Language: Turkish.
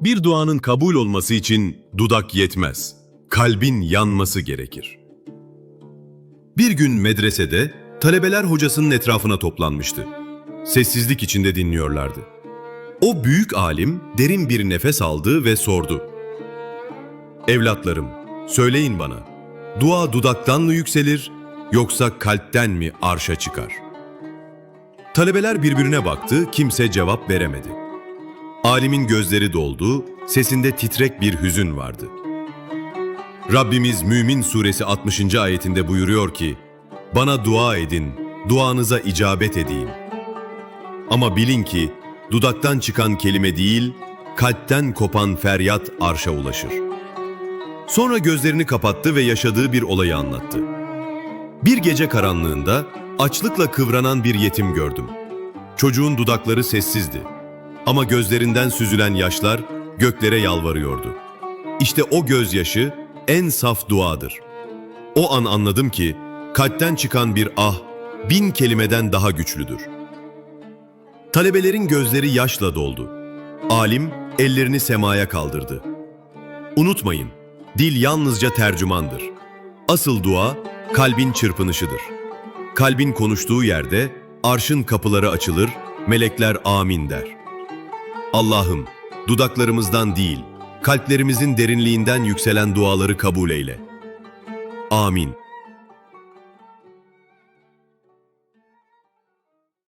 Bir duanın kabul olması için dudak yetmez. Kalbin yanması gerekir. Bir gün medresede talebeler hocasının etrafına toplanmıştı. Sessizlik içinde dinliyorlardı. O büyük alim derin bir nefes aldı ve sordu. Evlatlarım, söyleyin bana, dua dudaktan mı yükselir yoksa kalpten mi arşa çıkar? Talebeler birbirine baktı, kimse cevap veremedi. Alimin gözleri doldu, sesinde titrek bir hüzün vardı. Rabbimiz Mümin Suresi 60. ayetinde buyuruyor ki, Bana dua edin, duanıza icabet edeyim. Ama bilin ki, dudaktan çıkan kelime değil, kalpten kopan feryat arşa ulaşır. Sonra gözlerini kapattı ve yaşadığı bir olayı anlattı. Bir gece karanlığında açlıkla kıvranan bir yetim gördüm. Çocuğun dudakları sessizdi. Ama gözlerinden süzülen yaşlar göklere yalvarıyordu. İşte o gözyaşı en saf duadır. O an anladım ki kalpten çıkan bir ah bin kelimeden daha güçlüdür. Talebelerin gözleri yaşla doldu. Alim ellerini semaya kaldırdı. Unutmayın, dil yalnızca tercümandır. Asıl dua kalbin çırpınışıdır. Kalbin konuştuğu yerde arşın kapıları açılır, melekler amin der. Allah'ım, dudaklarımızdan değil, kalplerimizin derinliğinden yükselen duaları kabul eyle. Amin.